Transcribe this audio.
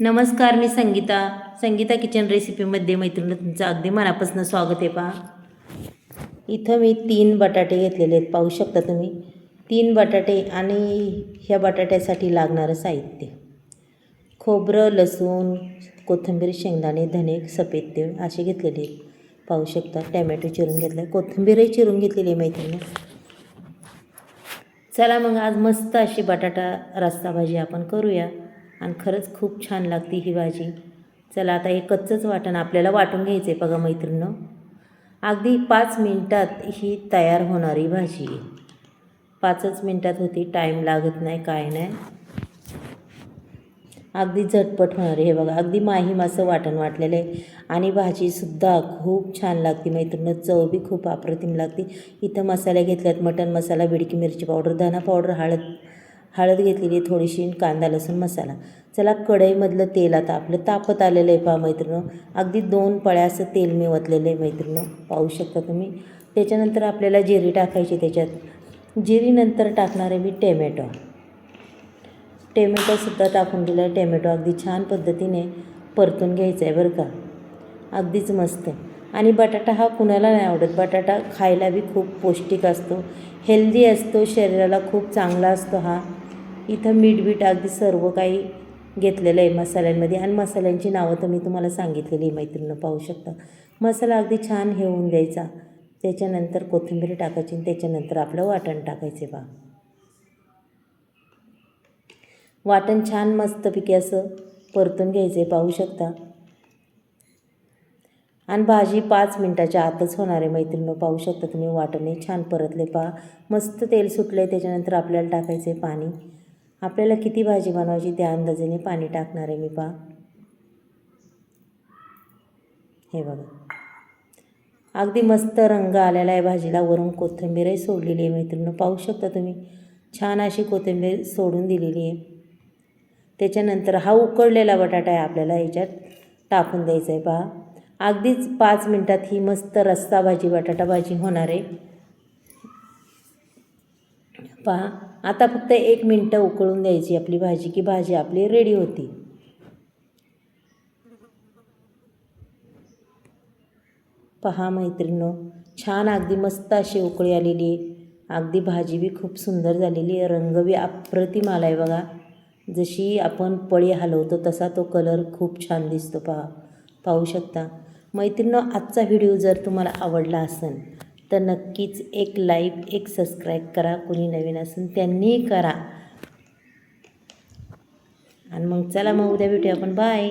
नमस्कार मी संगीता. संगीता किचन रेसिपीमध्ये मैत्रिणी तुमचं अगदी मनापासून स्वागत आहे पहा. इथं मी तीन बटाटे घेतलेले आहेत. पाहू शकता तुम्ही? तीन बटाटे आणि ह्या बटाट्यासाठी लागणारं साहित्य. खोबरं लसूण कोथिंबीर शेंगदाणे धने सफेद तीळ असे घेतलेले आहेत. पाहू शकता टॅमॅटो चिरून घेतला आहे कोथिंबीरही चिरून घेतलेली आहे मैत्रिणी. चला मग आज मस्त अशी बटाटा रस्सा भाजी आपण करूया. आणि खरंच खूप छान लागते ही भाजी. चला आता हे कच्चंच वाटण आपल्याला वाटून घ्यायचं आहे बघा मैत्रिणं अगदी पाच मिनटात ही तयार होणारी भाजी. आहे पाचच मिनटात होती टाईम लागत नाही काय नाही. अगदी झटपट होणार आहे हे बघा. अगदी माहीम असं वाटण वाटलेलं आहे. आणि भाजीसुद्धा खूप छान लागते मैत्रिणं चव बी खूप अप्रतिम लागते. इथं मसाले घेतल्यात मटण मसाला बिडकी मिरची पावडर धना पावडर हळद हळद घेतलेली आहे थोडीशी कांदा लसूण मसाला. चला कढईमधलं तेल आता आपलं तापत आलेलं आहे पहा मैत्रिणं अगदी दोन पळ्या असं तेल मी ओतलेलं आहे मैत्रिणं पाहू शकता तुम्ही. त्याच्यानंतर आपल्याला जिरी टाकायची त्याच्यात. जिरीनंतर टाकणार आहे मी टॅमॅटो. टॅमॅटोसुद्धा टाकून दिला आहे. टॅमॅटो अगदी छान पद्धतीने परतून घ्यायचा आहे बरं का. अगदीच मस्त. आणि बटाटा हा कुणाला नाही आवडत. बटाटा खायला बी खूप पौष्टिक असतो. हेल्दी असतो. शरीराला खूप चांगला असतो हा. इथं मीठ बीठ अगदी सर्व काही घेतलेलं आहे मसाल्यांमध्ये. आणि मसाल्यांची नावं तर मी तुम्हाला सांगितलेली आहे मैत्रिणीनं पाहू शकता. मसाला अगदी छान हे होऊन द्यायचा. त्याच्यानंतर कोथिंबीर टाकायची आणि त्याच्यानंतर आपलं वाटण टाकायचे बा. वाटण छान मस्तपैकी असं परतून घ्यायचं आहे पाहू शकता. आणि भाजी पाच मिनटाच्या आतच होणार आहे मैत्रिणीनं पाहू शकता तुम्ही. वाटणे छान परतले पहा. मस्त तेल सुटलं आहे त्याच्यानंतर आपल्याला टाकायचं आहे पाणी. आपल्याला किती भाजी बनवायची त्या अंदाजाने पाणी टाकणार आहे मी पहा. हे बघा. अगदी मस्त रंग आलेला आहे भाजीला. वरून कोथिंबीरही सोडलेली आहे मैत्रिणं. पाहू शकता तुम्ही. छान अशी कोथिंबीर सोडून दिलेली आहे. त्याच्यानंतर हा उकडलेला बटाटा आहे आपल्याला याच्यात टाकून द्यायचा आहे पहा. अगदीच पाच मिनटात ही मस्त रस्सा भाजी बटाटा भाजी होणार आहे. पहा आता फक्त एक मिनटं उकळून द्यायची आपली भाजी की भाजी आपली रेडी होती. पहा मैत्रिणो छान अगदी मस्त अशी उकळी आलेली आहे. अगदी भाजी बी खूप सुंदर झालेली आहे. रंग बी अप्रतिम आला आहे बघा. जशी आपण पळी हलवतो तसा तो कलर खूप छान दिसतो पहा. पाहू शकता. मैत्रिणो आजचा व्हिडिओ जर तुम्हाला आवडला असेल तर नक्कीच एक लाईक एक सबस्क्राईब करा. कोणी नवीन असून त्यांनीही करा. आणि मग चला मग उद्या भेटूया आपण. बाय